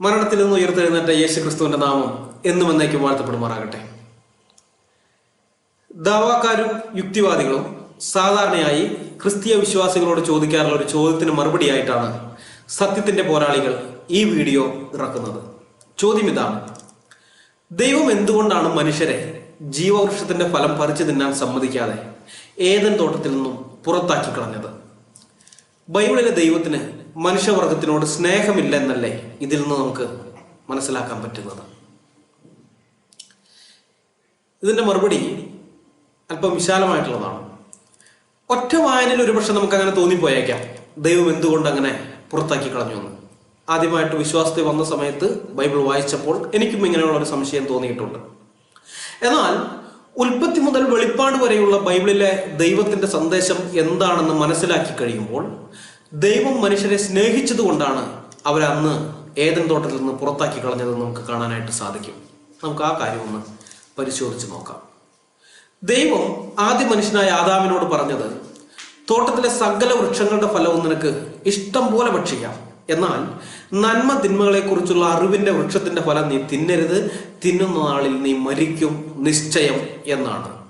മരണത്തിൽ നിന്ന് ഉയർത്തെഴുന്നേറ്റ യേശു ക്രിസ്തുവിന്റെ നാമം എന്നും എന്നേക്കും വാഴ്ത്തപ്പെടുമാറാകട്ടെ. ദാവാക്കാരും യുക്തിവാദികളും സാധാരണയായി ക്രിസ്തീയ വിശ്വാസികളോട് ചോദിക്കാറുള്ള ഒരു ചോദ്യത്തിന് മറുപടിയായിട്ടാണ് സത്യത്തിന്റെ പോരാളികൾ ഈ വീഡിയോ ഇറക്കുന്നത്. ചോദ്യം ഇതാണ്. ദൈവം എന്തുകൊണ്ടാണ് മനുഷ്യരെ ജീവവൃക്ഷത്തിന്റെ ഫലം പറിച്ചു തിന്നാൻ സമ്മതിക്കാതെ ഏതൻ തോട്ടത്തിൽ നിന്നും പുറത്താക്കി കളഞ്ഞത്? ബൈബിളിലെ ദൈവത്തിന് മനുഷ്യവർഗത്തിനോട് സ്നേഹമില്ല എന്നല്ലേ ഇതിൽ നിന്ന് നമുക്ക് മനസ്സിലാക്കാൻ പറ്റുന്നത്? ഇതിന്റെ മറുപടി അല്പം വിശാലമായിട്ടുള്ളതാണ്. ഒറ്റ വായനയിൽ ഒരുപക്ഷെ നമുക്ക് അങ്ങനെ തോന്നിപ്പോയേക്കാം. ദൈവം എന്തുകൊണ്ട് അങ്ങനെ പുറത്താക്കി കളഞ്ഞു എന്ന്. ആദ്യമായിട്ട് വിശ്വാസത്തിൽ വന്ന സമയത്ത് ബൈബിൾ വായിച്ചപ്പോൾ എനിക്കും ഇങ്ങനെയുള്ള ഒരു സംശയം തോന്നിയിട്ടുണ്ട്. എന്നാൽ ഉൽപ്പത്തി മുതൽ വെളിപ്പാട് വരെയുള്ള ബൈബിളിലെ ദൈവത്തിന്റെ സന്ദേശം എന്താണെന്ന് മനസ്സിലാക്കി കഴിയുമ്പോൾ ദൈവം മനുഷ്യരെ സ്നേഹിച്ചതുകൊണ്ടാണ് അവരെ അന്ന് ഏതൻ തോട്ടത്തിൽ നിന്ന് പുറത്താക്കി കളഞ്ഞത് നമുക്ക് കാണാനായിട്ട് സാധിക്കും. നമുക്ക് ആ കാര്യം ഒന്ന് പരിശോധിച്ച് നോക്കാം. ദൈവം ആദ്യ മനുഷ്യനായ ആദാമിനോട് പറഞ്ഞത് തോട്ടത്തിലെ സകല വൃക്ഷങ്ങളുടെ ഫലവും നിനക്ക് ഇഷ്ടം പോലെ ഭക്ഷിക്കാം. എന്നാൽ നന്മ തിന്മകളെ കുറിച്ചുള്ള അറിവിന്റെ വൃക്ഷത്തിന്റെ ഫലം നീ തിന്നരുത്. തിന്നുന്ന നാളിൽ നീ മരിക്കും നിശ്ചയം എന്നാണ്.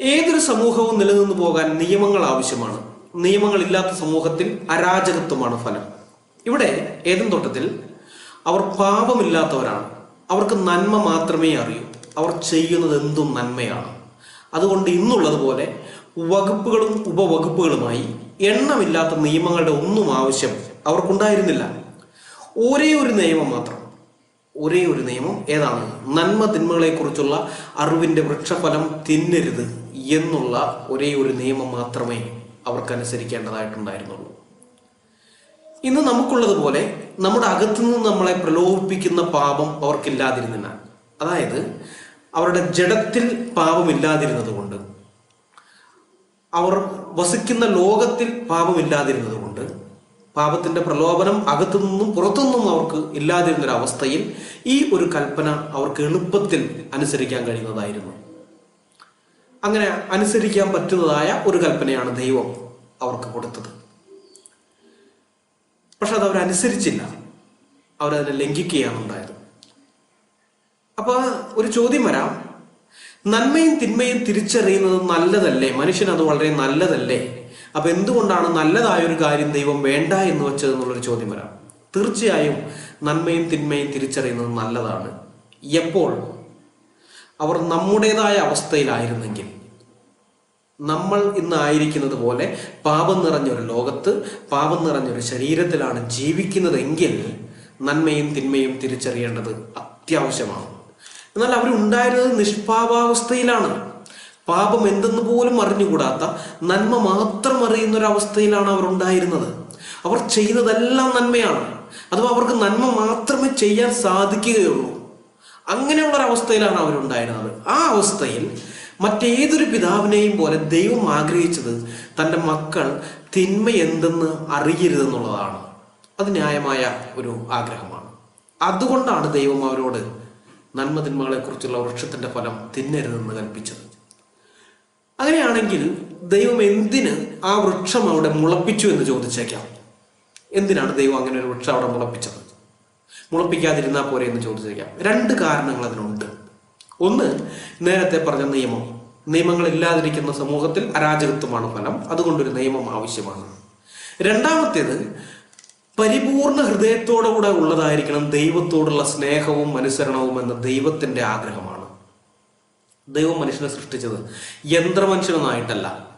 ഏതൊരു സമൂഹവും നിലനിന്നു പോകാൻ നിയമങ്ങൾ ആവശ്യമാണ്. നിയമങ്ങളില്ലാത്ത സമൂഹത്തിൽ അരാജകത്വമാണ് ഫലം. ഇവിടെ ഏതും തോട്ടത്തിൽ അവർ പാപമില്ലാത്തവരാണ്. അവർക്ക് നന്മ മാത്രമേ അറിയൂ. അവർ ചെയ്യുന്നത് എന്തും നന്മയാണ്. അതുകൊണ്ട് ഇന്നുള്ളതുപോലെ വകുപ്പുകളും ഉപവകുപ്പുകളുമായി എണ്ണമില്ലാത്ത നിയമങ്ങളുടെ ഒന്നും ആവശ്യം അവർക്കുണ്ടായിരുന്നില്ല. ഒരേ ഒരു നിയമം മാത്രം. ഒരേ ഒരു നിയമം ഏതാണ്? നന്മ തിന്മകളെക്കുറിച്ചുള്ള കുറിച്ചുള്ള അറിവിന്റെ വൃക്ഷഫലം തിന്നരുത് എന്നുള്ള ഒരേ ഒരു നിയമം മാത്രമേ അവർക്ക് അനുസരിക്കേണ്ടതായിട്ടുണ്ടായിരുന്നുള്ളൂ ഇന്ന് നമുക്കുള്ളതുപോലെ നമ്മുടെ അകത്തുനിന്ന് നമ്മളെ പ്രലോഭിപ്പിക്കുന്ന പാപം അവർക്കില്ലാതിരുന്നില്ല. അതായത് അവരുടെ ജഡത്തിൽ പാപമില്ലാതിരുന്നത് കൊണ്ട് അവർ വസിക്കുന്ന ലോകത്തിൽ പാപമില്ലാതിരുന്നത് കൊണ്ട് പാപത്തിന്റെ പ്രലോഭനം അകത്തുനിന്നും പുറത്തുനിന്നും അവർക്ക് ഇല്ലാതിരുന്നൊരവസ്ഥയിൽ ഈ ഒരു കൽപ്പന അവർക്ക് എളുപ്പത്തിൽ അനുസരിക്കാൻ കഴിയുന്നതായിരുന്നു. അങ്ങനെ അനുസരിക്കാൻ പറ്റുന്നതായ ഒരു കൽപ്പനയാണ് ദൈവം അവർക്ക് കൊടുത്തത്. പക്ഷെ അത് അവരനുസരിച്ചില്ല. അവരതിനെ ലംഘിക്കുകയാണ് ഉണ്ടായത്. അപ്പൊ ഒരു ചോദ്യം വരാം. നന്മയും തിന്മയും തിരിച്ചറിയുന്നത് നല്ലതല്ലേ? മനുഷ്യൻ അത് വളരെ നല്ലതല്ലേ? അപ്പൊ എന്തുകൊണ്ടാണ് നല്ലതായ ഒരു കാര്യം ദൈവം വേണ്ട എന്ന് വെച്ചത് എന്നുള്ളൊരു ചോദ്യം വരാം. തീർച്ചയായും നന്മയും തിന്മയും തിരിച്ചറിയുന്നത് നല്ലതാണ്. എപ്പോൾ? അവർ നമ്മുടേതായ അവസ്ഥയിലായിരുന്നെങ്കിൽ. നമ്മൾ ഇന്ന് ആയിരിക്കുന്നത് പോലെ പാപം നിറഞ്ഞൊരു ലോകത്ത് പാപം നിറഞ്ഞൊരു ശരീരത്തിലാണ് ജീവിക്കുന്നതെങ്കിൽ നന്മയും തിന്മയും തിരിച്ചറിയേണ്ടത് അത്യാവശ്യമാണ്. എന്നാൽ അവരുണ്ടായിരുന്നത് നിഷ്പാപാവസ്ഥയിലാണ്. പാപം എന്തെന്ന് പോലും അറിഞ്ഞുകൂടാത്ത നന്മ മാത്രം അറിയുന്ന ഒരു അവസ്ഥയിലാണ് അവർ ഉണ്ടായിരുന്നത്. അവർ ചെയ്യുന്നതെല്ലാം നന്മയാണ്. അഥവാ അവർക്ക് നന്മ മാത്രമേ ചെയ്യാൻ സാധിക്കുകയുള്ളൂ. അങ്ങനെയുള്ള ഒരു അവസ്ഥയിലാണ് അവരുണ്ടായിരുന്നത്. ആ അവസ്ഥയിൽ മറ്റേതൊരു പിതാവിനെയും പോലെ ദൈവം ആഗ്രഹിച്ചത് തന്റെ മക്കൾ തിന്മ എന്തെന്ന് അറിയരുതെന്നുള്ളതാണ്. അത് ന്യായമായ ഒരു ആഗ്രഹമാണ്. അതുകൊണ്ടാണ് ദൈവം അവരോട് നന്മ തിന്മകളെക്കുറിച്ചുള്ള വൃക്ഷത്തിന്റെ ഫലം തിന്നരുതെന്ന് കൽപ്പിച്ചത്. അങ്ങനെയാണെങ്കിൽ ദൈവം എന്തിന് ആ വൃക്ഷം അവിടെ മുളപ്പിച്ചു എന്ന് ചോദിച്ചേക്കാം. എന്തിനാണ് ദൈവം അങ്ങനെ ഒരു വൃക്ഷം അവിടെ മുളപ്പിച്ചത്? മുളപ്പിക്കാതിരുന്നാൽ പോരെ എന്ന് ചോദിച്ചിരിക്കാം. രണ്ട് കാരണങ്ങൾ അതിനുണ്ട്. ഒന്ന് നേരത്തെ പറഞ്ഞ നിയമം. നിയമങ്ങൾ ഇല്ലാതിരിക്കുന്ന സമൂഹത്തിൽ അരാജകത്വമാണ് ഫലം. അതുകൊണ്ടൊരു നിയമം ആവശ്യമാണ്. രണ്ടാമത്തേത് പരിപൂർണ ഹൃദയത്തോടുകൂടെ ഉള്ളതായിരിക്കണം ദൈവത്തോടുള്ള സ്നേഹവും അനുസരണവും എന്ന ദൈവത്തിന്റെ ആഗ്രഹമാണ്. ദൈവം മനുഷ്യനെ സൃഷ്ടിച്ചത് യന്ത്രമനുഷ്യനൊന്നായിട്ടല്ല.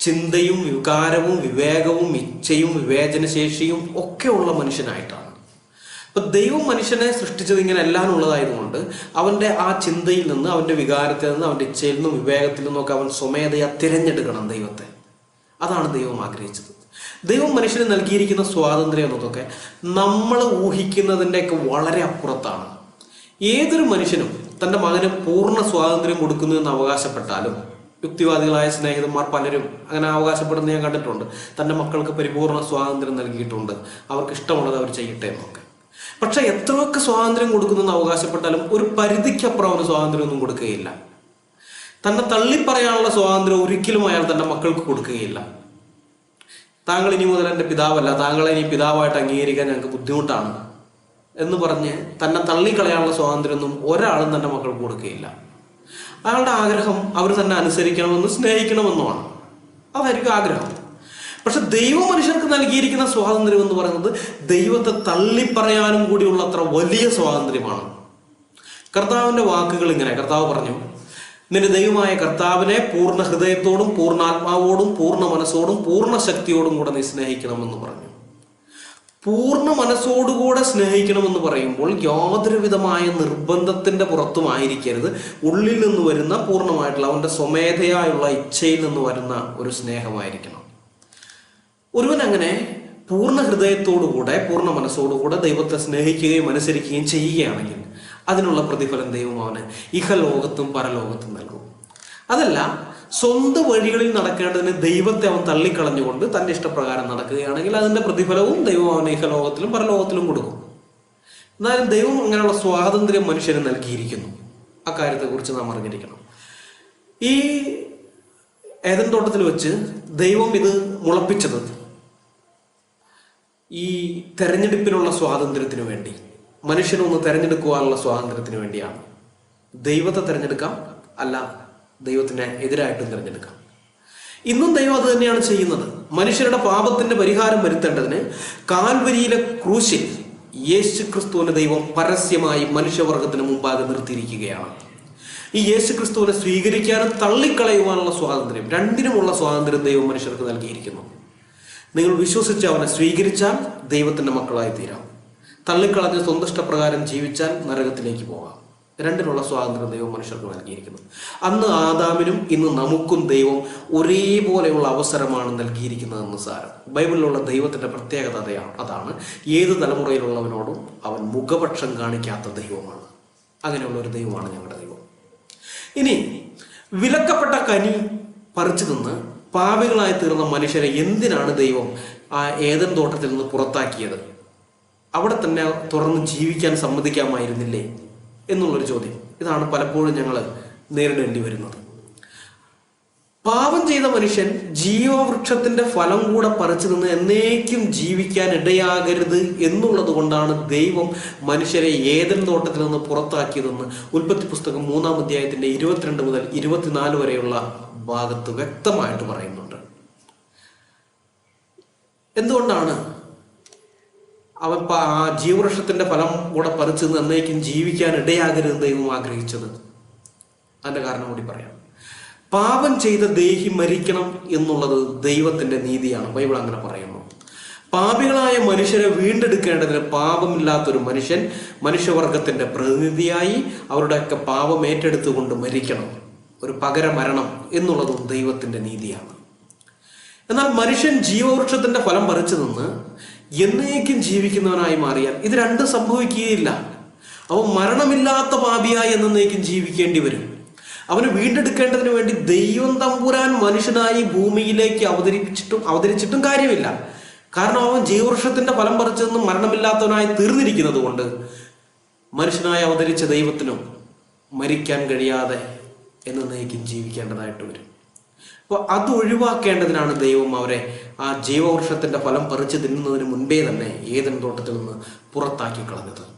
ചിന്തയും വികാരവും വിവേകവും ഇച്ഛയും വിവേചനശേഷിയും ഒക്കെ ഉള്ള മനുഷ്യനായിട്ടാണ്. അപ്പൊ ദൈവം മനുഷ്യനെ സൃഷ്ടിച്ചത് ഇങ്ങനെ എല്ലാം ഉള്ളതായതുകൊണ്ട് അവന്റെ ആ ചിന്തയിൽ നിന്ന് അവന്റെ വികാരത്തിൽ നിന്ന് അവന്റെ ഇച്ഛയിൽ നിന്നും വിവേകത്തിൽ നിന്നും ഒക്കെ അവൻ സ്വമേധയാ തിരഞ്ഞെടുക്കണം ദൈവത്തെ. അതാണ് ദൈവം ആഗ്രഹിച്ചത്. ദൈവം മനുഷ്യന് നൽകിയിരിക്കുന്ന സ്വാതന്ത്ര്യം എന്നതൊക്കെ നമ്മൾ ഊഹിക്കുന്നതിന്റെയൊക്കെ വളരെ അപ്പുറത്താണ്. ഏതൊരു മനുഷ്യനും തന്റെ മകന് പൂർണ സ്വാതന്ത്ര്യം കൊടുക്കുന്നു എന്ന് അവകാശപ്പെട്ടാലും യുക്തിവാദികളായ സ്നേഹിതന്മാർ പലരും അങ്ങനെ അവകാശപ്പെടുന്ന ഞാൻ കണ്ടിട്ടുണ്ട്. തന്റെ മക്കൾക്ക് പരിപൂർണ സ്വാതന്ത്ര്യം നൽകിയിട്ടുണ്ട്. അവർക്ക് ഇഷ്ടമുള്ളത് അവർ ചെയ്യട്ടെ എന്നൊക്കെ. പക്ഷെ എത്രയൊക്കെ സ്വാതന്ത്ര്യം കൊടുക്കുന്നു അവകാശപ്പെട്ടാലും ഒരു പരിധിക്കപ്പുറം അവന് സ്വാതന്ത്ര്യമൊന്നും കൊടുക്കുകയില്ല. തന്നെ തള്ളിപ്പറയാനുള്ള സ്വാതന്ത്ര്യം ഒരിക്കലും അയാൾ തന്റെ മക്കൾക്ക് കൊടുക്കുകയില്ല. താങ്കൾ ഇനി മുതൽ എന്റെ പിതാവല്ല താങ്കളെ ഇനി പിതാവായിട്ട് അംഗീകരിക്കാൻ ഞങ്ങൾക്ക് ബുദ്ധിമുട്ടാണ് എന്ന് പറഞ്ഞ് തന്നെ തള്ളിക്കളയാനുള്ള സ്വാതന്ത്ര്യമൊന്നും ഒരാളും തന്റെ മക്കൾക്ക് കൊടുക്കുകയില്ല. അയാളുടെ ആഗ്രഹം അവർ തന്നെ അനുസരിക്കണമെന്നും സ്നേഹിക്കണമെന്നുമാണ്. അതായിരിക്കും ആഗ്രഹം. പക്ഷെ ദൈവം മനുഷ്യർക്ക് നൽകിയിരിക്കുന്ന സ്വാതന്ത്ര്യം എന്ന് പറയുന്നത് ദൈവത്തെ തള്ളിപ്പറയാനും കൂടിയുള്ള അത്ര വലിയ സ്വാതന്ത്ര്യമാണ്. കർത്താവിന്റെ വാക്കുകൾ ഇങ്ങനെ. കർത്താവ് പറഞ്ഞു നിന്റെ ദൈവമായ കർത്താവിനെ പൂർണ ഹൃദയത്തോടും പൂർണാത്മാവോടും പൂർണ മനസ്സോടും പൂർണ ശക്തിയോടും കൂടെ നീ സ്നേഹിക്കണമെന്ന് പറഞ്ഞു. പൂർണ മനസ്സോടുകൂടെ സ്നേഹിക്കണമെന്ന് പറയുമ്പോൾ യാതൊരു വിധമായ നിർബന്ധത്തിന്റെ പുറത്തുമായിരിക്കരുത്. ഉള്ളിൽ നിന്ന് വരുന്ന പൂർണമായിട്ടുള്ള അവന്റെ സ്വമേധയായുള്ള ഇച്ഛയിൽ നിന്ന് വരുന്ന ഒരു സ്നേഹമായിരിക്കണം. ഒരുവൻ അങ്ങനെ പൂർണ ഹൃദയത്തോടുകൂടെ പൂർണ മനസ്സോടുകൂടെ ദൈവത്തെ സ്നേഹിക്കുകയും അനുസരിക്കുകയും ചെയ്യുകയാണെങ്കിൽ അതിനുള്ള പ്രതിഫലം ദൈവം അവന് ഇഹലോകത്തും പരലോകത്തും നൽകും. അതല്ല സ്വന്തം വഴികളിൽ നടക്കേണ്ടതിന് ദൈവത്തെ അവൻ തള്ളിക്കളഞ്ഞുകൊണ്ട് തന്റെ ഇഷ്ടപ്രകാരം നടക്കുകയാണെങ്കിൽ അതിന്റെ പ്രതിഫലവും ദൈവം അവന് ഇഹലോകത്തിലും പരലോകത്തിലും കൊടുക്കും. എന്നാലും ദൈവം അങ്ങനെയുള്ള സ്വാതന്ത്ര്യം മനുഷ്യന് നൽകിയിരിക്കുന്നു. അക്കാര്യത്തെക്കുറിച്ച് നാം അറിഞ്ഞിരിക്കണം. ഈ ഏതൻ തോട്ടത്തിൽ വെച്ച് ദൈവം ഇത് മുളപ്പിച്ചത് ഈ തെരഞ്ഞെടുപ്പിനുള്ള സ്വാതന്ത്ര്യത്തിന് വേണ്ടി മനുഷ്യനൊന്ന് തെരഞ്ഞെടുക്കുവാനുള്ള സ്വാതന്ത്ര്യത്തിന് വേണ്ടിയാണ്. ദൈവത്തെ തിരഞ്ഞെടുക്കാം അല്ല ദൈവത്തിനെ എതിരായിട്ടും തിരഞ്ഞെടുക്കാം. ഇന്നും ദൈവം അത് തന്നെയാണ് ചെയ്യുന്നത്. മനുഷ്യരുടെ പാപത്തിന്റെ പരിഹാരം വരുത്തേണ്ടതിന് കാൽവരിയിലെ ക്രൂശിൽ യേശു ക്രിസ്തുവിനെ ദൈവം പരസ്യമായി മനുഷ്യവർഗത്തിന് മുമ്പാകെ നിർത്തിയിരിക്കുകയാണ്. ഈ യേശു ക്രിസ്തുവിനെ സ്വീകരിക്കാനും തള്ളിക്കളയുവാനുള്ള സ്വാതന്ത്ര്യം രണ്ടിനുമുള്ള സ്വാതന്ത്ര്യം ദൈവം മനുഷ്യർക്ക് നൽകിയിരിക്കുന്നു. നിങ്ങൾ വിശ്വസിച്ച് അവനെ സ്വീകരിച്ചാൽ ദൈവത്തിന്റെ മക്കളായി തീരാം തള്ളിക്കളഞ്ഞ് സ്വന്തം ഇഷ്ടപ്രകാരം ജീവിച്ചാൽ നരകത്തിലേക്ക് പോകാം. രണ്ടിനുള്ള സ്വാതന്ത്ര്യം ദൈവം മനുഷ്യർക്ക് നൽകിയിരിക്കുന്നു. അന്ന് ആദാമിനും ഇന്ന് നമുക്കും ദൈവം ഒരേപോലെയുള്ള അവസരമാണ് നൽകിയിരിക്കുന്നതെന്ന് സാരം. ബൈബിളിലുള്ള ദൈവത്തിന്റെ പ്രത്യേകത അതാണ് ഏത് തലമുറയിലുള്ളവനോടും അവൻ മുഖപക്ഷം കാണിക്കാത്ത ദൈവമാണ്. അങ്ങനെയുള്ള ഒരു ദൈവമാണ് ഞങ്ങളുടെ ദൈവം. ഇനി വിലക്കപ്പെട്ട കനി പറിച്ചു നിന്ന് പാപികളായി തീർന്ന മനുഷ്യരെ എന്തിനാണ് ദൈവം ആ ഏതൻ തോട്ടത്തിൽ നിന്ന് പുറത്താക്കിയത്? അവിടെ തന്നെ തുറന്ന് ജീവിക്കാൻ സമ്മതിക്കാമായിരുന്നില്ലേ? എന്നുള്ളൊരു ചോദ്യം. ഇതാണ് പലപ്പോഴും ഞങ്ങൾ നേരിടേണ്ടി വരുന്നത്. പാപം ചെയ്ത മനുഷ്യൻ ജീവവൃക്ഷത്തിന്റെ ഫലം കൂടെ പറിച്ചു നിന്ന് എന്നേക്കും ജീവിക്കാൻ ഇടയാകരുത് എന്നുള്ളത് കൊണ്ടാണ് ദൈവം മനുഷ്യരെ ഏതൻ തോട്ടത്തിൽ നിന്ന് പുറത്താക്കിയതെന്ന് ഉൽപ്പത്തി പുസ്തകം മൂന്നാം അധ്യായത്തിന്റെ ഇരുപത്തിരണ്ട് മുതൽ ഇരുപത്തിനാല് വരെയുള്ള ഭാഗത്ത് വ്യക്തമായിട്ട് പറയുന്നുണ്ട്. എന്തുകൊണ്ടാണ് അവൻ ആ ജീവവൃക്ഷത്തിന്റെ ഫലം കൂടെ പറിച്ചു നിർണയിക്കും ജീവിക്കാൻ ഇടയാകരുത് ദൈവം ആഗ്രഹിച്ചത്? അതിന്റെ കാരണം കൂടി പറയാം. പാപം ചെയ്ത ദേഹി മരിക്കണം എന്നുള്ളത് ദൈവത്തിന്റെ നീതിയാണ്. ബൈബിൾ അങ്ങനെ പറയുന്നു. പാപികളായ മനുഷ്യരെ വീണ്ടെടുക്കേണ്ടതിന് പാപമില്ലാത്തൊരു മനുഷ്യൻ മനുഷ്യവർഗത്തിന്റെ പ്രതിനിധിയായി അവരുടെയൊക്കെ പാപം ഏറ്റെടുത്തുകൊണ്ട് മരിക്കണം. ഒരു പകരമരണം എന്നുള്ളതും ദൈവത്തിന്റെ നീതിയാണ്. എന്നാൽ മനുഷ്യൻ ജീവവൃക്ഷത്തിന്റെ ഫലം പറിച്ചു നിന്ന് എന്നേക്കും ജീവിക്കുന്നവനായി മാറിയാൽ ഇത് രണ്ടും സംഭവിക്കുകയില്ല. അവൻ മരണമില്ലാത്ത പാപിയായി എന്നേക്കും ജീവിക്കേണ്ടി വരും. അവന് വീണ്ടെടുക്കേണ്ടതിന് വേണ്ടി ദൈവം തമ്പുരാൻ മനുഷ്യനായി ഭൂമിയിലേക്ക് അവതരിപ്പിച്ചിട്ടും അവതരിച്ചിട്ടും കാര്യമില്ല. കാരണം അവൻ ജീവവൃക്ഷത്തിന്റെ ഫലം പറിച്ചു നിന്ന് മരണമില്ലാത്തവനായി തീർന്നിരിക്കുന്നത് കൊണ്ട് മനുഷ്യനായി അവതരിച്ച ദൈവത്തിനും മരിക്കാൻ കഴിയാതെ എന്നേക്കും ജീവിക്കേണ്ടതായിട്ട് വരും. അപ്പോൾ അത് ഒഴിവാക്കേണ്ടതിനാണ് ദൈവം അവരെ ആ ജീവവൃക്ഷത്തിന്റെ ഫലം പറിച്ചു തിന്നുന്നതിന് മുൻപേ തന്നെ ഏതൻ തോട്ടത്തിൽ നിന്ന് പുറത്താക്കി കളഞ്ഞത്.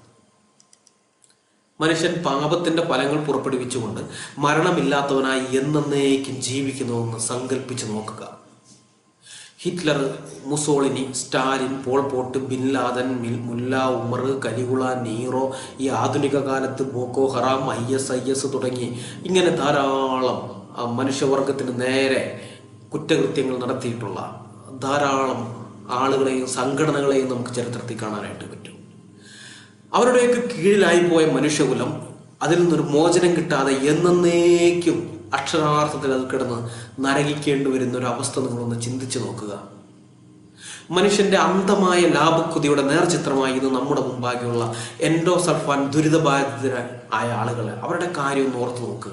മനുഷ്യൻ പാപത്തിന്റെ ഫലങ്ങൾ പുറപ്പെടുവിച്ചുകൊണ്ട് മരണമില്ലാത്തവനായി എന്നേക്കും ജീവിക്കുന്നുവെന്ന് സങ്കല്പിച്ചു നോക്കുക. Hitler Mussolini Stalin Pol Pot bin Laden Mullah Omar Caligula Nero ഈ ആധുനിക കാലത്ത് Boko Haram I S I S തുടങ്ങി ഇങ്ങനെ ധാരാളം മനുഷ്യവർഗത്തിന് നേരെ കുറ്റകൃത്യങ്ങൾ നടത്തിയിട്ടുള്ള ധാരാളം ആളുകളെയും സംഘടനകളെയും നമുക്ക് ചരിത്രത്തിൽ കാണാനായിട്ട് പറ്റും. അവരുടെയൊക്കെ കീഴിലായി പോയ മനുഷ്യകുലം അതിൽ നിന്നൊരു മോചനം കിട്ടാതെ എന്നേക്കും അക്ഷരാർത്ഥത്തിൽ അത് കിടന്ന് നരകിക്കേണ്ടി വരുന്ന ഒരു അവസ്ഥ നിങ്ങളൊന്ന് ചിന്തിച്ചു നോക്കുക. മനുഷ്യന്റെ അന്ധമായ ലാഭക്കുതിയുടെ നേർചിത്രമായി ഇന്ന് നമ്മുടെ മുമ്പാകെയുള്ള എൻഡോസൾഫാൻ ദുരിതബാധിതരായ ആയ ആളുകളെ അവരുടെ കാര്യം ഒന്ന് ഓർത്തു നോക്കുക.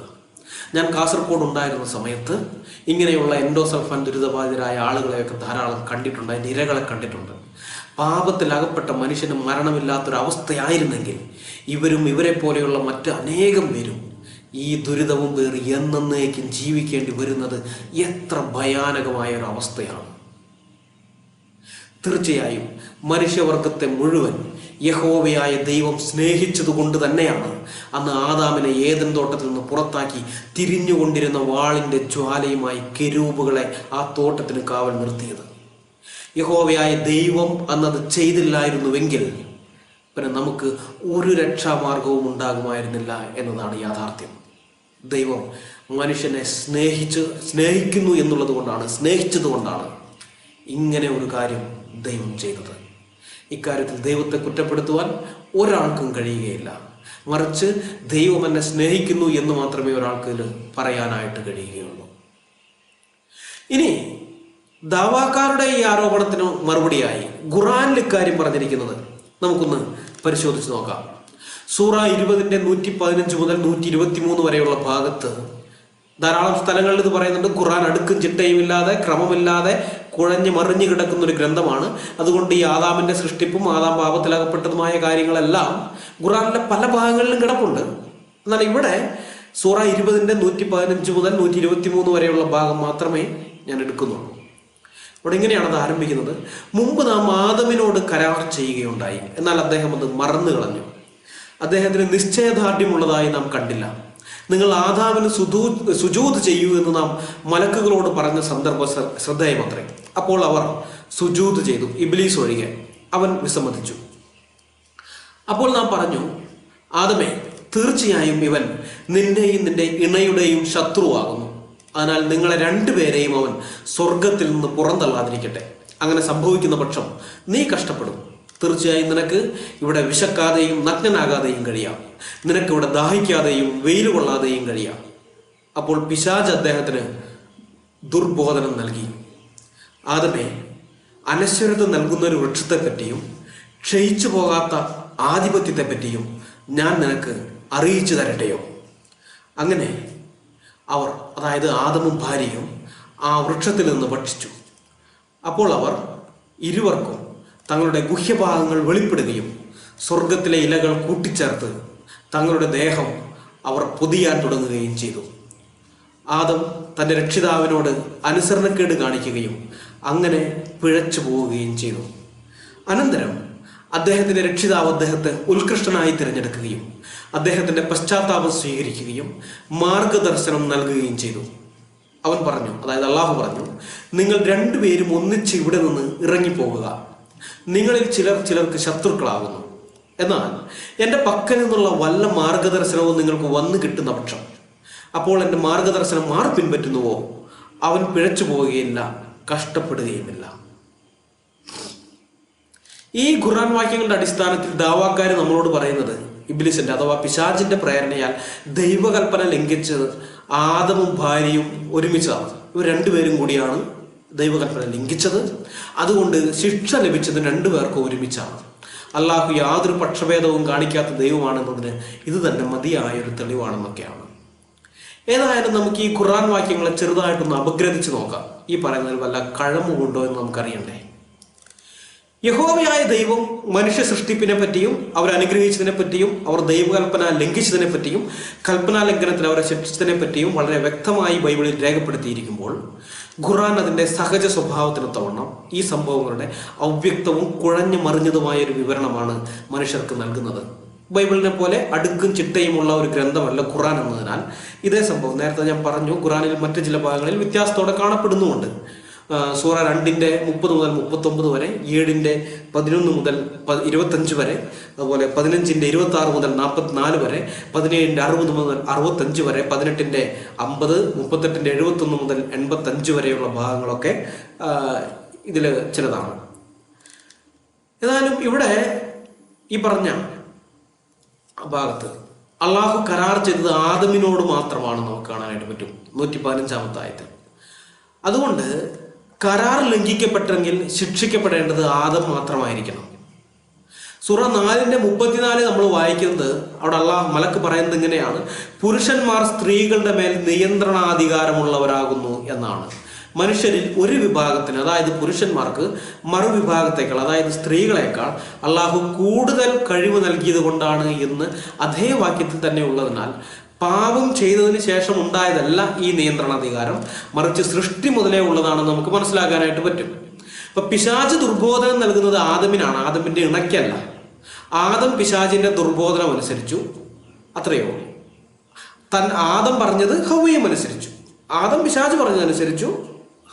ഞാൻ കാസർഗോഡ് ഉണ്ടായിരുന്ന സമയത്ത് ഇങ്ങനെയുള്ള എൻഡോസൾഫാൻ ദുരിതബാധിതരായ ആളുകളെയൊക്കെ ധാരാളം കണ്ടിട്ടുണ്ട് അതിന്റെ ഇരകളെ കണ്ടിട്ടുണ്ട്. പാപത്തിൽ അകപ്പെട്ട മനുഷ്യന് മരണമില്ലാത്തൊരവസ്ഥയായിരുന്നെങ്കിൽ ഇവരും ഇവരെ പോലെയുള്ള മറ്റ് അനേകം പേരും ഈ ദുരിതവും പേറി എന്നേക്കും ജീവിക്കേണ്ടി വരുന്നത് എത്ര ഭയാനകമായ ഒരു അവസ്ഥയാണ്. തീർച്ചയായും മനുഷ്യവർഗത്തെ മുഴുവൻ യഹോവയായ ദൈവം സ്നേഹിച്ചത് കൊണ്ട് തന്നെയാണ് അന്ന് ആദാമിനെ ഏതൻ തോട്ടത്തിൽ നിന്ന് പുറത്താക്കി തിരിഞ്ഞുകൊണ്ടിരുന്ന വാളിന്റെ ജ്വാലയുമായി കെരൂപുകളെ ആ തോട്ടത്തിന് കാവൽ നിർത്തിയത്. യഹോവയായ ദൈവം അന്നത് ചെയ്തില്ലായിരുന്നുവെങ്കിൽ പിന്നെ നമുക്ക് ഒരു രക്ഷാമാർഗവും ഉണ്ടാകുമായിരുന്നില്ല എന്നതാണ് യാഥാർത്ഥ്യം. ദൈവം മനുഷ്യനെ സ്നേഹിച്ച് സ്നേഹിക്കുന്നു എന്നുള്ളത് കൊണ്ടാണ് സ്നേഹിച്ചത് കൊണ്ടാണ് ഇങ്ങനെ ഒരു കാര്യം ദൈവം ചെയ്തത്. ഇക്കാര്യത്തിൽ ദൈവത്തെ കുറ്റപ്പെടുത്തുവാൻ ഒരാൾക്കും കഴിയുകയില്ല. മറിച്ച് ദൈവം എന്നെ സ്നേഹിക്കുന്നു എന്ന് മാത്രമേ ഒരാൾക്ക് പറയാനായിട്ട് കഴിയുകയുള്ളൂ. ഇനി ദാവാക്കാരുടെ ഈ ആരോപണത്തിന് മറുപടിയായി ഖുറാനിൽ ഇക്കാര്യം പറഞ്ഞിരിക്കുന്നത് നമുക്കൊന്ന് പരിശോധിച്ച് നോക്കാം. സൂറ ഇരുപതിന്റെ നൂറ്റി പതിനഞ്ച് മുതൽ നൂറ്റി ഇരുപത്തി മൂന്ന് വരെയുള്ള ഭാഗത്ത് ധാരാളം സ്ഥലങ്ങളിൽ ഇത് പറയുന്നുണ്ട്. ഖുറാൻ അടുക്കും ചിട്ടയുമില്ലാതെ ക്രമമില്ലാതെ കുഴഞ്ഞ് മറിഞ്ഞു കിടക്കുന്ന ഒരു ഗ്രന്ഥമാണ്. അതുകൊണ്ട് ഈ ആദാമിന്റെ സൃഷ്ടിപ്പും ആദാം പാപത്തിലകപ്പെട്ടതുമായ കാര്യങ്ങളെല്ലാം ഖുറാനിലെ പല ഭാഗങ്ങളിലും കിടപ്പുണ്ട്. എന്നാൽ ഇവിടെ സൂറ ഇരുപതിന്റെ നൂറ്റി പതിനഞ്ച് മുതൽ നൂറ്റി ഇരുപത്തി മൂന്ന് വരെയുള്ള ഭാഗം മാത്രമേ ഞാൻ എടുക്കുന്നുള്ളൂ. അവിടെ ഇങ്ങനെയാണ് അത് ആരംഭിക്കുന്നത്. മുമ്പ് നാം ആദമിനോട് കരാർ ചെയ്യുകയുണ്ടായി. എന്നാൽ അദ്ദേഹം അത് മറന്നു കളഞ്ഞു അദ്ദേഹത്തിന് നിശ്ചയദാർഢ്യമുള്ളതായി നാം കണ്ടില്ല. നിങ്ങൾ ആധാവിന് സുദൂ സുജൂത് ചെയ്യൂ എന്ന് നാം മലക്കുകളോട് പറഞ്ഞ സന്ദർഭ ശ്ര- ശ്രദ്ധേയമത്രേ. അപ്പോൾ അവർ സുജൂത് ചെയ്തു ഇബ്ലീസ് ഒഴികെ. അവൻ വിസമ്മതിച്ചു. അപ്പോൾ നാം പറഞ്ഞു ആദമേ തീർച്ചയായും ഇവൻ നിന്റെയും നിന്റെ ഇണയുടെയും ശത്രുവാകുന്നു. അതിനാൽ നിങ്ങളെ രണ്ടുപേരെയും അവൻ സ്വർഗത്തിൽ നിന്ന് പുറന്തള്ളാതിരിക്കട്ടെ. അങ്ങനെ സംഭവിക്കുന്ന പക്ഷം നീ കഷ്ടപ്പെടും. തീർച്ചയായും നിനക്ക് ഇവിടെ വിശക്കാതെയും നഗ്നനാകാതെയും കഴിയാം. നിനക്ക് ഇവിടെ ദാഹിക്കാതെയും വെയിൽ കൊള്ളാതെയും കഴിയാം. അപ്പോൾ പിശാജ് അദ്ദേഹത്തിന് ദുർബോധനം നൽകി. ആദമേ അനശ്വരത നൽകുന്ന ഒരു വൃക്ഷത്തെപ്പറ്റിയും ക്ഷയിച്ചു പോകാത്ത ആധിപത്യത്തെപ്പറ്റിയും ഞാൻ നിനക്ക് അറിയിച്ചു തരട്ടെയോ? അങ്ങനെ അവർ അതായത് ആദമും ഭാര്യയും ആ വൃക്ഷത്തിൽ നിന്ന് ഭക്ഷിച്ചു. അപ്പോൾ അവർ ഇരുവർക്കും തങ്ങളുടെ ഗുഹ്യഭാഗങ്ങൾ വെളിപ്പെടുകയും സ്വർഗത്തിലെ ഇലകൾ കൂട്ടിച്ചേർത്ത് തങ്ങളുടെ ദേഹം അവർ പൊതിയാൻ തുടങ്ങുകയും ചെയ്തു. ആദം തന്റെ രക്ഷിതാവിനോട് അനുസരണക്കേട് കാണിക്കുകയും അങ്ങനെ പിഴച്ചു പോവുകയും ചെയ്തു. അനന്തരം അദ്ദേഹത്തിന്റെ രക്ഷിതാവ് അദ്ദേഹത്തെ ഉത്കൃഷ്ടനായി തിരഞ്ഞെടുക്കുകയും അദ്ദേഹത്തിന്റെ പശ്ചാത്താപം സ്വീകരിക്കുകയും മാർഗദർശനം നൽകുകയും ചെയ്തു. അവൻ പറഞ്ഞു അതായത് അള്ളാഹു പറഞ്ഞു നിങ്ങൾ രണ്ടുപേരും ഒന്നിച്ച് ഇവിടെ നിന്ന് ഇറങ്ങിപ്പോകുക നിങ്ങളിൽ ചിലർ ചിലർക്ക് ശത്രുക്കളാകുന്നു. എന്നാൽ എന്റെ പക്കൽ നിന്നുള്ള വല്ല മാർഗദർശനവും നിങ്ങൾക്ക് വന്നു കിട്ടുന്ന പക്ഷം. അപ്പോൾ എന്റെ മാർഗദർശനം മാറി പിൻപറ്റുന്നുവോ? അവൻ പിഴച്ചു പോവുകയില്ല കഷ്ടപ്പെടുകയുമില്ല. ഈ ഖുർആൻ വാക്യങ്ങളുടെ അടിസ്ഥാനത്തിൽ ദാവാക്കാർ നമ്മളോട് പറയുന്നത് ഇബ്ലിസിന്റെ അഥവാ പിശാചിന്റെ പ്രേരണയാൽ ദൈവകൽപ്പന ലംഘിച്ചത് ആദമും ഭാര്യയും ഒരുമിച്ചാണ്. ഇവർ രണ്ടുപേരും കൂടിയാണ് ദൈവകൽപ്പന ലംഘിച്ചത്. അതുകൊണ്ട് ശിക്ഷ ലഭിച്ചത് രണ്ടുപേർക്കും ഒരുമിച്ചാണ്. അള്ളാഹു യാതൊരു പക്ഷഭേദവും കാണിക്കാത്ത ദൈവമാണെന്നതിന് ഇത് തന്നെ മതിയായ ഒരു തെളിവാണെന്നൊക്കെയാണ്. ഏതായാലും നമുക്ക് ഈ ഖുർആൻ വാക്യങ്ങളെ ചെറുതായിട്ടൊന്ന് അപഗ്രഥിച്ച് നോക്കാം. ഈ പറയുന്നതിൽ വല്ല കഴമ്പുണ്ടോ എന്ന് നമുക്കറിയണ്ടേ? യഹോവയായ ദൈവം മനുഷ്യ സൃഷ്ടിപ്പിനെ പറ്റിയും അവർ അനുഗ്രഹിച്ചതിനെ പറ്റിയും അവർ ദൈവകൽപ്പന ലംഘിച്ചതിനെ പറ്റിയും കൽപ്പനാ ലംഘനത്തിൽ അവരെ ശിക്ഷിച്ചതിനെ പറ്റിയും വളരെ വ്യക്തമായി ബൈബിളിൽ രേഖപ്പെടുത്തിയിരിക്കുമ്പോൾ ഖുർആൻ അതിന്റെ സഹജ സ്വഭാവത്തിന് തവണ ഈ സംഭവങ്ങളുടെ അവ്യക്തവും കുഴഞ്ഞു മറിഞ്ഞതുമായ ഒരു വിവരണമാണ് മനുഷ്യർക്ക് നൽകുന്നത്. ബൈബിളിനെ പോലെ അടുക്കും ചിട്ടയുമുള്ള ഒരു ഗ്രന്ഥമല്ല ഖുറാൻ എന്നതിനാൽ ഇതേ സംഭവം നേരത്തെ ഞാൻ പറഞ്ഞു ഖുറാനിൽ മറ്റു ചില ഭാഗങ്ങളിൽ വ്യത്യാസത്തോടെ കാണപ്പെടുന്നുമുണ്ട്. സൂറ രണ്ടിന്റെ മുപ്പത് മുതൽ മുപ്പത്തൊമ്പത് വരെ ഏഴിന്റെ പതിനൊന്ന് മുതൽ ഇരുപത്തഞ്ച് വരെ അതുപോലെ പതിനഞ്ചിന്റെ ഇരുപത്തി ആറ് മുതൽ നാൽപ്പത്തിനാല് വരെ പതിനേഴിന്റെ അറുപത് മുതൽ അറുപത്തഞ്ച് വരെ പതിനെട്ടിന്റെ അമ്പത് മുപ്പത്തെട്ടിന്റെ എഴുപത്തൊന്ന് മുതൽ എൺപത്തഞ്ച് വരെയുള്ള ഭാഗങ്ങളൊക്കെ ഇതിൽ ചിലതാണ്. ഏതായാലും ഇവിടെ ഈ പറഞ്ഞ ഭാഗത്ത് അള്ളാഹു കരാർ ചെയ്തത് ആദമിനോട് മാത്രമാണ് നമുക്ക് കാണാനായിട്ട് പറ്റും. നൂറ്റി പതിനഞ്ചാമത്തെ അതുകൊണ്ട് കരാർ ലംഘിക്കപ്പെട്ടെങ്കിൽ ശിക്ഷിക്കപ്പെടേണ്ടത് ആദം മാത്രമായിരിക്കണം. സുറ നാലിന്റെ മുപ്പത്തിനാല് നമ്മൾ വായിക്കുന്നത് അവിടെ അള്ളാഹ് മലക്ക് പറയുന്നത് ഇങ്ങനെയാണ്. പുരുഷന്മാർ സ്ത്രീകളുടെ മേൽ നിയന്ത്രണാധികാരമുള്ളവരാകുന്നു എന്നാണ്. മനുഷ്യരിൽ ഒരു വിഭാഗത്തിന് അതായത് പുരുഷന്മാർക്ക് മറുവിഭാഗത്തേക്കാൾ അതായത് സ്ത്രീകളെക്കാൾ അള്ളാഹു കൂടുതൽ കഴിവ് നൽകിയത് കൊണ്ടാണ് എന്ന് അതേ വാക്യത്തിൽ തന്നെ ഉള്ളതിനാൽ പാപം ചെയ്തതിന് ശേഷം ഉണ്ടായതല്ല ഈ നിയന്ത്രണാധികാരം മറിച്ച് സൃഷ്ടി മുതലേ ഉള്ളതാണെന്ന് നമുക്ക് മനസ്സിലാക്കാനായിട്ട് പറ്റും. അപ്പൊ പിശാച് ദുർബോധനം നൽകുന്നത് ആദമിനാണ് ആദമിന്റെ ഇണയ്ക്കല്ല. ആദം പിശാചിന്റെ ദുർബോധനം അനുസരിച്ചു. അത്രയേ തൻ ആദം പറഞ്ഞത് ഹൗവയും അനുസരിച്ചു. ആദം പിശാജ് പറഞ്ഞതനുസരിച്ചു.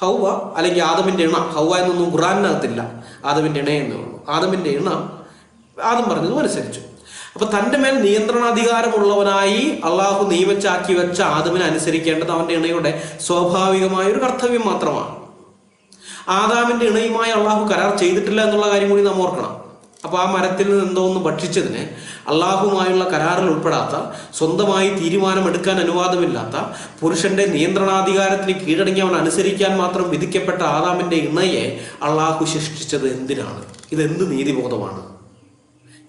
ഹൗവ അല്ലെങ്കിൽ ആദമിന്റെ ഇണ. ഹൗവ എന്നൊന്നും ഖുറാനകത്തില്ല ആദമിന്റെ ഇണ എന്നേ ഉള്ളൂ. ആദമിന്റെ ഇണ ആദം പറഞ്ഞതും അനുസരിച്ചു. അപ്പൊ തന്റെ മേൽ നിയന്ത്രണാധികാരമുള്ളവനായി അള്ളാഹു നിയമിച്ചാക്കി വെച്ച ആദമിനെ അനുസരിക്കേണ്ടത് അവന്റെ ഇണയുടെ സ്വാഭാവികമായ ഒരു കർത്തവ്യം മാത്രമാണ്. ആദാമിന്റെ ഇണയുമായി അള്ളാഹു കരാർ ചെയ്തിട്ടില്ല എന്നുള്ള കാര്യം കൂടി നാം ഓർക്കണം. അപ്പൊ ആ മരത്തിൽ നിന്ന് എന്തോ ഒന്ന് ഭക്ഷിച്ചതിന് അള്ളാഹുമായുള്ള കരാറിൽ ഉൾപ്പെടാത്ത സ്വന്തമായി തീരുമാനമെടുക്കാൻ അനുവാദമില്ലാത്ത പുരുഷന്റെ നിയന്ത്രണാധികാരത്തിന് കീഴടങ്ങി അവൻ അനുസരിക്കാൻ മാത്രം വിധിക്കപ്പെട്ട ആദാമിന്റെ ഇണയെ അള്ളാഹു ശിക്ഷിച്ചത് എന്തിനാണ്? ഇതെന്ത് നീതിബോധമാണ്?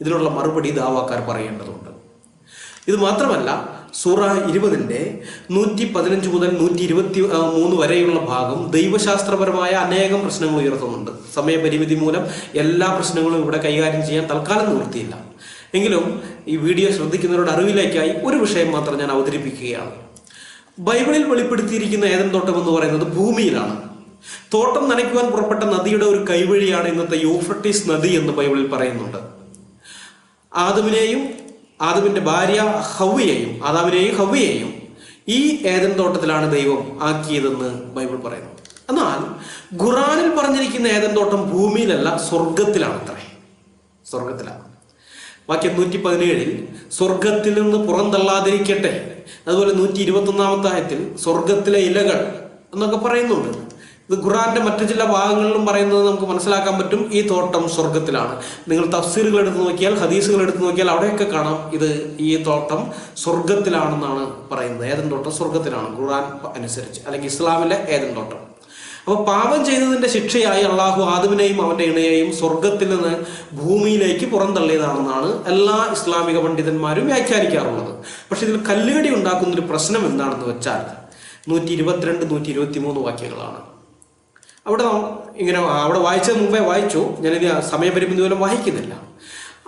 ഇതിനുള്ള മറുപടി ദാവാക്കാർ പറയേണ്ടതുണ്ട്. ഇത് മാത്രമല്ല സൂറ ഇരുപതിന്റെ നൂറ്റി പതിനഞ്ച് മുതൽ നൂറ്റി ഇരുപത്തി മൂന്ന് വരെയുള്ള ഭാഗം ദൈവശാസ്ത്രപരമായ അനേകം പ്രശ്നങ്ങൾ ഉയർത്തുന്നുണ്ട്. സമയപരിമിതി മൂലം എല്ലാ പ്രശ്നങ്ങളും ഇവിടെ കൈകാര്യം ചെയ്യാൻ തൽക്കാലം നിവൃത്തിയില്ല. എങ്കിലും ഈ വീഡിയോ ശ്രദ്ധിക്കുന്നവരുടെ അറിവിലേക്കായി ഒരു വിഷയം മാത്രം ഞാൻ അവതരിപ്പിക്കുകയാണ്. ബൈബിളിൽ വെളിപ്പെടുത്തിയിരിക്കുന്ന ഏതൻ തോട്ടം എന്ന് പറയുന്നത് ഭൂമിയിലാണ്. തോട്ടം നനയ്ക്കുവാൻ പുറപ്പെട്ട നദിയുടെ ഒരു കൈവഴിയാണ് ഇന്നത്തെ യൂഫ്രട്ടീസ് നദി എന്ന് ബൈബിളിൽ പറയുന്നുണ്ട്. ആദമിനെയും ആദമിന്റെ ഭാര്യ ഹവ്വയെയും ആദാമിനെയും ഹവ്വയെയും ഈ ഏതൻ തോട്ടത്തിലാണ് ദൈവം ആക്കിയതെന്ന് ബൈബിൾ പറയുന്നു. എന്നാൽ ഖുറാനിൽ പറഞ്ഞിരിക്കുന്ന ഏതൻ തോട്ടം ഭൂമിയിലല്ല സ്വർഗത്തിലാണ് അത്രേ സ്വർഗത്തിലാണ് വാക്യം നൂറ്റി പതിനേഴിൽ സ്വർഗത്തിൽ നിന്ന് പുറന്തള്ളാതിരിക്കട്ടെ. അതുപോലെ നൂറ്റി ഇരുപത്തി ഒന്നാമത്തെ ആയത്തിൽ സ്വർഗത്തിലെ ഇലകൾ എന്നൊക്കെ പറയുന്നുണ്ട്. ഇത് ഖുറാന്റെ മറ്റു ചില ഭാഗങ്ങളിലും പറയുന്നത് നമുക്ക് മനസ്സിലാക്കാൻ പറ്റും. ഈ തോട്ടം സ്വർഗത്തിലാണ് നിങ്ങൾ തഫ്സീറുകൾ എടുത്ത് നോക്കിയാൽ ഹദീസുകൾ എടുത്ത് നോക്കിയാൽ അവിടെയൊക്കെ കാണാം. ഇത് ഈ തോട്ടം സ്വർഗത്തിലാണെന്നാണ് പറയുന്നത്. ഏതൻ തോട്ടം? സ്വർഗത്തിലാണ് ഖുറാൻ അനുസരിച്ച്. അല്ലെങ്കിൽ ഇസ്ലാമിലെ ഏതൻ തോട്ടം. അപ്പൊ പാപം ചെയ്തതിന്റെ ശിക്ഷയായി അള്ളാഹു ആദമിനെയും അവന്റെ ഇണയെയും സ്വർഗത്തിൽ നിന്ന് ഭൂമിയിലേക്ക് പുറന്തള്ളിയതാണെന്നാണ് എല്ലാ ഇസ്ലാമിക പണ്ഡിതന്മാരും വ്യാഖ്യാനിക്കാറുള്ളത്. പക്ഷെ ഇതിൽ കല്ലുകടി ഉണ്ടാക്കുന്ന ഒരു പ്രശ്നം എന്താണെന്ന് വെച്ചാൽ നൂറ്റി ഇരുപത്തിരണ്ട് നൂറ്റി ഇരുപത്തി മൂന്ന് വാക്യങ്ങളാണ്. അവിടെ ഇങ്ങനെ അവിടെ വായിച്ചത് മുമ്പേ വായിച്ചു. ഞാനിത് സമയപരിമിതി മൂലം വായിക്കുന്നില്ല.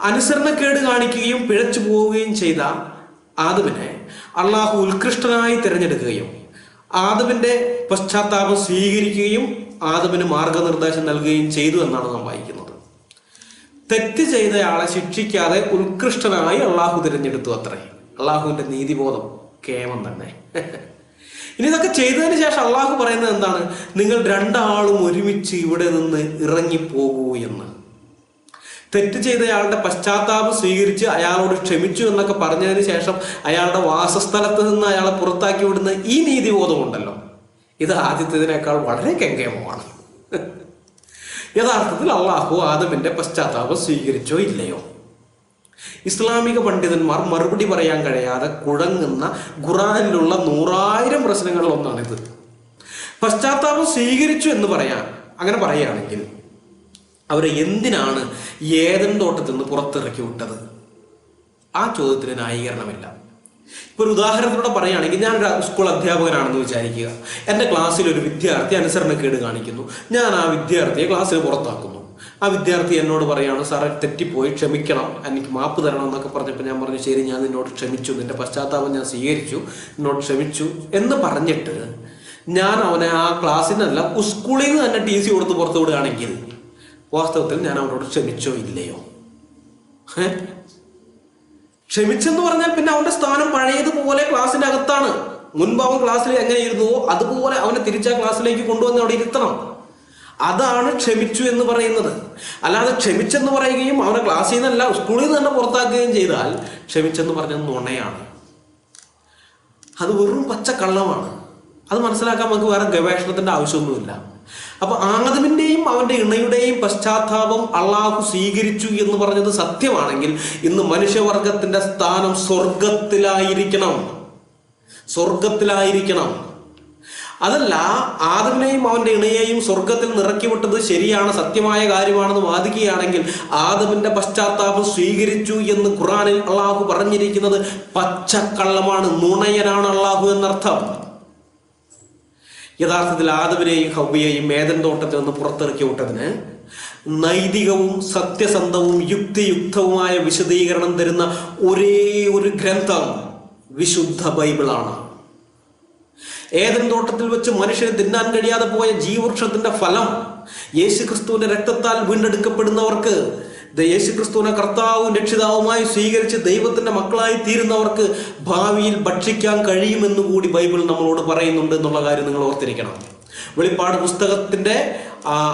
അനുസരണക്കേട് കാണിക്കുകയും പിഴച്ചു പോവുകയും ചെയ്ത ആദമിനെ അള്ളാഹു ഉത്കൃഷ്ടനായി തിരഞ്ഞെടുക്കുകയും ആദമിന്റെ പശ്ചാത്താപം സ്വീകരിക്കുകയും ആദമിന് മാർഗനിർദ്ദേശം നൽകുകയും ചെയ്തു എന്നാണ് നാം വായിക്കുന്നത്. തെറ്റ് ചെയ്തയാളെ ശിക്ഷിക്കാതെ ഉത്കൃഷ്ടനായി അള്ളാഹു തിരഞ്ഞെടുത്തു അത്രേ. അള്ളാഹുവിന്റെ നീതിബോധം കേമം തന്നെ. ഇനി ഇതൊക്കെ ചെയ്തതിന് ശേഷം അള്ളാഹു പറയുന്നത് എന്താണ്? നിങ്ങൾ രണ്ടാളും ഒരുമിച്ച് ഇവിടെ നിന്ന് ഇറങ്ങിപ്പോകൂ എന്ന്. തെറ്റ് ചെയ്തയാളുടെ പശ്ചാത്താപം സ്വീകരിച്ച് അയാളോട് ക്ഷമിച്ചു എന്നൊക്കെ പറഞ്ഞതിന് ശേഷം അയാളുടെ വാസസ്ഥലത്ത് നിന്ന് അയാളെ പുറത്താക്കി വിടുന്ന ഈ നീതിബോധമുണ്ടല്ലോ ഇത് ആദ്യത്തേതിനേക്കാൾ വളരെ കെങ്കേമമാണ് യഥാർത്ഥത്തിൽ അള്ളാഹു ആദമിന്റെ പശ്ചാത്താപം സ്വീകരിച്ചോ ഇല്ലയോ? ഇസ്ലാമിക പണ്ഡിതന്മാർ മറുപടി പറയാൻ കഴിയാതെ കുഴങ്ങുന്ന ഖുറാനിലുള്ള നൂറായിരം പ്രശ്നങ്ങളിൽ ഒന്നാണിത്. പശ്ചാത്താപം സ്വീകരിച്ചു എന്ന് പറയാൻ അങ്ങനെ പറയുകയാണെങ്കിൽ അവരെ എന്തിനാണ് ഏതൻ തോട്ടത്തിൽ നിന്ന് പുറത്തിറക്കി വിട്ടത്? ആ ചോദ്യത്തിന് ന്യായീകരണമില്ല. ഇപ്പൊ ഒരു ഉദാഹരണത്തിലൂടെ പറയുകയാണെങ്കിൽ ഞാൻ ഒരു സ്കൂൾ അധ്യാപകനാണെന്ന് വിചാരിക്കുക. എന്റെ ക്ലാസ്സിൽ ഒരു വിദ്യാർത്ഥി അനുസരണക്കേട് കാണിക്കുന്നു. ഞാൻ ആ വിദ്യാർത്ഥിയെ ക്ലാസ്സിൽ പുറത്താക്കുന്നു. ആ വിദ്യാർത്ഥി എന്നോട് പറയുകയാണ് സാറെ തെറ്റിപ്പോയി ക്ഷമിക്കണം. എനിക്ക് മാപ്പ് തരണം എന്നൊക്കെ പറഞ്ഞപ്പോൾ ഞാൻ പറഞ്ഞു ശരി ഞാൻ നിന്നോട് ക്ഷമിച്ചു. നിന്റെ പശ്ചാത്താപം ഞാൻ സ്വീകരിച്ചു. നിന്നോട് ക്ഷമിച്ചു. എന്ന് പറഞ്ഞിട്ട് ഞാൻ അവനെ ആ ക്ലാസ്സിൽ നിന്നല്ല സ്കൂളിൽ നിന്ന് തന്നെ ടി സി കൊടുത്ത് പുറത്തു വിടുകയാണെങ്കിൽ വാസ്തവത്തിൽ ഞാൻ അവനോട് ക്ഷമിച്ചോ ഇല്ലയോ? ക്ഷമിച്ചെന്ന് പറഞ്ഞാൽ പിന്നെ അവന്റെ സ്ഥാനം പഴയതുപോലെ ക്ലാസ്സിന്റെ അകത്താണ് മുൻപ് അവൻ ക്ലാസ്സിൽ എങ്ങനെയിരുന്നുവോ അതുപോലെ അവനെ തിരിച്ചാ ക്ലാസ്സിലേക്ക് കൊണ്ടുവന്ന് അവിടെ ഇരുത്തണം. അതാണ് ക്ഷമിച്ചു എന്ന് പറയുന്നത്. അല്ലാതെ ക്ഷമിച്ചെന്ന് പറയുകയും അവനെ ക്ലാസ്സിൽ നിന്നല്ല സ്കൂളിൽ നിന്ന് തന്നെ പുറത്താക്കുകയും ചെയ്താൽ ക്ഷമിച്ചെന്ന് പറഞ്ഞത് നുണയാണ്. അത് വെറും പച്ച കള്ളമാണ് അത് മനസ്സിലാക്കാൻ നമുക്ക് വേറെ ഗവേഷണത്തിന്റെ ആവശ്യമൊന്നുമില്ല. അപ്പൊ ആദമിന്റെയും അവന്റെ ഇണയുടെയും പശ്ചാത്താപം അള്ളാഹു സ്വീകരിച്ചു എന്ന് പറഞ്ഞത് സത്യമാണെങ്കിൽ ഇന്ന് മനുഷ്യവർഗത്തിന്റെ സ്ഥാനം സ്വർഗത്തിലായിരിക്കണം. സ്വർഗത്തിലായിരിക്കണം. അതല്ല ആദമിനെയും അവന്റെ ഇണയെയും സ്വർഗത്തിൽ നിറക്കി വിട്ടത് ശരിയാണ് സത്യമായ കാര്യമാണെന്ന് വാദിക്കുകയാണെങ്കിൽ ആദമിന്റെ പശ്ചാത്താപം സ്വീകരിച്ചു എന്ന് ഖുറാനിൽ അള്ളാഹു പറഞ്ഞിരിക്കുന്നത് പച്ചക്കള്ളമാണ് നുണയനാണ് അള്ളാഹു എന്നർത്ഥം. യഥാർത്ഥത്തിൽ ആദവിനെയും ഹവ്യയെയും ഏതൻ തോട്ടത്തിൽ നിന്ന് പുറത്തിറക്കി വിട്ടതിന് നൈതികവും സത്യസന്ധവും യുക്തിയുക്തവുമായ വിശദീകരണം തരുന്ന ഒരേ ഒരു ഗ്രന്ഥം വിശുദ്ധ ബൈബിളാണ്. ഏതൻ തോട്ടത്തിൽ വെച്ച് മനുഷ്യന് തിന്നാൻ കഴിയാതെ പോയ ജീവവൃക്ഷത്തിന്റെ ഫലം യേശു ക്രിസ്തുവിന്റെ രക്തത്താൽ വീണ്ടെടുക്കപ്പെടുന്നവർക്ക് യേശു യേശുക്രിസ്തുവിനെ കർത്താവും രക്ഷിതാവുമായി സ്വീകരിച്ച് ദൈവത്തിന്റെ മക്കളായി തീരുന്നവർക്ക് ഭാവിയിൽ ഭക്ഷിക്കാൻ കഴിയുമെന്ന് കൂടി ബൈബിൾ നമ്മളോട് പറയുന്നുണ്ട് എന്നുള്ള കാര്യം നിങ്ങൾ ഓർത്തിരിക്കണം. വെളിപ്പാട് പുസ്തകത്തിന്റെ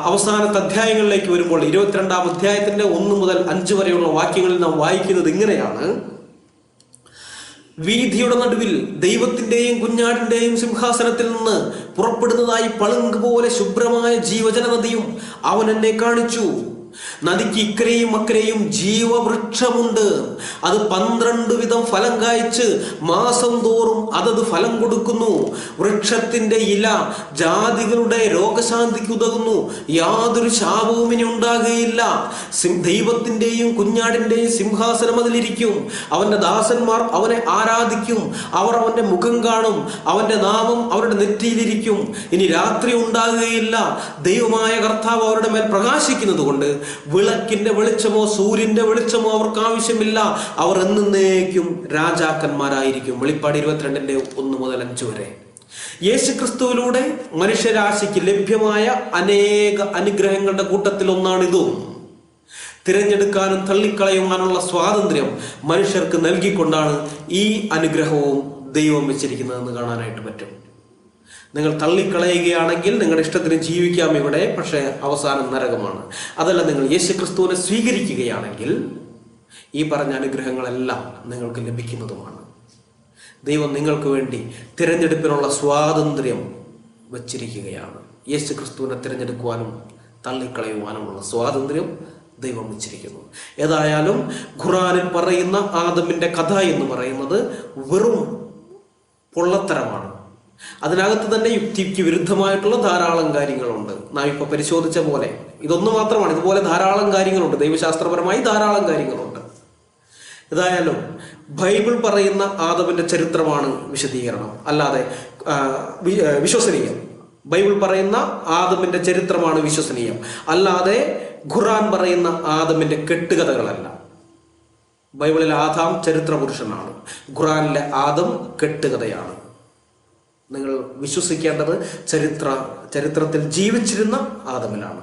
അവസാനത്തെ അധ്യായങ്ങളിലേക്ക് വരുമ്പോൾ ഇരുപത്തിരണ്ടാം അധ്യായത്തിന്റെ ഒന്ന് മുതൽ അഞ്ച് വരെയുള്ള വാക്യങ്ങളിൽ നാം വായിക്കുന്നത് ഇങ്ങനെയാണ്. വീതിയുടെ നടുവിൽ ദൈവത്തിന്റെയും കുഞ്ഞാടിന്റെയും സിംഹാസനത്തിൽ നിന്ന് പുറപ്പെടുന്നതായി പളുങ്ക് പോലെ ശുഭ്രമായ ജീവജല നദിയും അവൻ എന്നെ കാണിച്ചു. നദിക്ക് ഇക്കരയും അക്കരയും ജീവവൃക്ഷമുണ്ട്. അത് പന്ത്രണ്ട് വിധം ഫലം കായ്ച്ച് മാസം തോറും അതത് ഫലം കൊടുക്കുന്നു. വൃക്ഷത്തിന്റെ ഇല ജാതികളുടെ രോഗശാന്തിക്ക് ഉതകുന്നു. യാതൊരു ശാപവും ഇനി ഉണ്ടാകുകയില്ല. ദൈവത്തിന്റെയും കുഞ്ഞാടിന്റെയും സിംഹാസനം അതിലിരിക്കും. അവന്റെ ദാസന്മാർ അവനെ ആരാധിക്കും. അവർ അവന്റെ മുഖം കാണും. അവന്റെ നാമം അവരുടെ നെറ്റിയിലിരിക്കും. ഇനി രാത്രി ഉണ്ടാകുകയില്ല. ദൈവമായ കർത്താവ് അവരുടെ മേൽ പ്രകാശിക്കുന്നത് കൊണ്ട് വിളക്കിന്റെ വെളിച്ചമോ സൂര്യന്റെ വെളിച്ചമോ അവർക്ക് ആവശ്യമില്ല. അവർ എന്നേക്കും രാജാക്കന്മാരായിരിക്കും. വെളിപ്പാട് ഇരുപത്തിരണ്ടിന്റെ ഒന്ന് മുതൽ അഞ്ച് വരെ. യേശു ക്രിസ്തുവിലൂടെ മനുഷ്യരാശിക്ക് ലഭ്യമായ അനേക അനുഗ്രഹങ്ങളുടെ കൂട്ടത്തിൽ ഒന്നാണിതും. തിരഞ്ഞെടുക്കാനും തള്ളിക്കളയുവാനുള്ള സ്വാതന്ത്ര്യം മനുഷ്യർക്ക് നൽകിക്കൊണ്ടാണ് ഈ അനുഗ്രഹവും ദൈവം വെച്ചിരിക്കുന്നതെന്ന് കാണാനായിട്ട് പറ്റും. നിങ്ങൾ തള്ളിക്കളയുകയാണെങ്കിൽ നിങ്ങളുടെ ഇഷ്ടത്തിന് ജീവിക്കാം ഇവിടെ പക്ഷേ അവസാനം നരകമാണ്. അതല്ല നിങ്ങൾ യേശു ക്രിസ്തുവിനെ സ്വീകരിക്കുകയാണെങ്കിൽ ഈ പറഞ്ഞ അനുഗ്രഹങ്ങളെല്ലാം നിങ്ങൾക്ക് ലഭിക്കുന്നതുമാണ്. ദൈവം നിങ്ങൾക്ക് വേണ്ടി തിരഞ്ഞെടുപ്പിനുള്ള സ്വാതന്ത്ര്യം വച്ചിരിക്കുകയാണ്. യേശു ക്രിസ്തുവിനെ തിരഞ്ഞെടുക്കുവാനും തള്ളിക്കളയുവാനുമുള്ള സ്വാതന്ത്ര്യം ദൈവം വച്ചിരിക്കുന്നു. ഏതായാലും ഖുറാനിൽ പറയുന്ന ആദമിന്റെ കഥ എന്ന് പറയുന്നത് വെറും പൊള്ളത്തരമാണ്. അതിനകത്ത് തന്നെ യുക്തിക്ക് വിരുദ്ധമായിട്ടുള്ള ധാരാളം കാര്യങ്ങളുണ്ട്. നാം ഇപ്പൊ പരിശോധിച്ച പോലെ. ഇതൊന്നു മാത്രമാണ്. ഇതുപോലെ ധാരാളം കാര്യങ്ങളുണ്ട്. ദൈവശാസ്ത്രപരമായി ധാരാളം കാര്യങ്ങളുണ്ട്. ഏതായാലും ബൈബിൾ പറയുന്ന ആദവിന്റെ ചരിത്രമാണ് വിശദീകരണം. അല്ലാതെ വിശ്വസനീയം. ബൈബിൾ പറയുന്ന ആദമിന്റെ ചരിത്രമാണ് വിശ്വസനീയം. അല്ലാതെ ഖുറാൻ പറയുന്ന ആദമിന്റെ കെട്ടുകഥകളല്ല. ബൈബിളിലെ ആദാം ചരിത്ര പുരുഷനാണ് ഖുറാനിലെ ആദം കെട്ടുകഥയാണ്. നിങ്ങൾ വിശ്വസിക്കേണ്ടത് ചരിത്ര ചരിത്രത്തിൽ ജീവിച്ചിരുന്ന ആദമിലാണ്.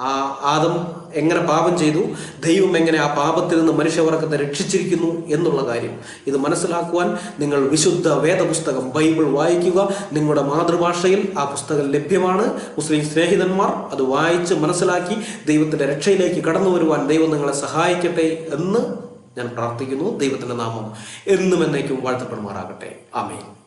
ആ ആദം എങ്ങനെ പാപം ചെയ്തു ദൈവം എങ്ങനെ ആ പാപത്തിൽ നിന്ന് മനുഷ്യവർഗത്തെ രക്ഷിച്ചിരിക്കുന്നു എന്നുള്ള കാര്യം ഇത് മനസ്സിലാക്കുവാൻ നിങ്ങൾ വിശുദ്ധ വേദപുസ്തകം ബൈബിൾ വായിക്കുക. നിങ്ങളുടെ മാതൃഭാഷയിൽ ആ പുസ്തകം ലഭ്യമാണ്. മുസ്ലിം സ്നേഹിതന്മാർ അത് വായിച്ച് മനസ്സിലാക്കി ദൈവത്തിന്റെ രക്ഷയിലേക്ക് കടന്നു വരുവാൻ ദൈവം നിങ്ങളെ സഹായിക്കട്ടെ എന്ന് ഞാൻ പ്രാർത്ഥിക്കുന്നു. ദൈവത്തിന്റെ നാമം എന്നും എന്നേക്കും വാഴ്ത്തപ്പെടുമാറാകട്ടെ. ആമേൻ.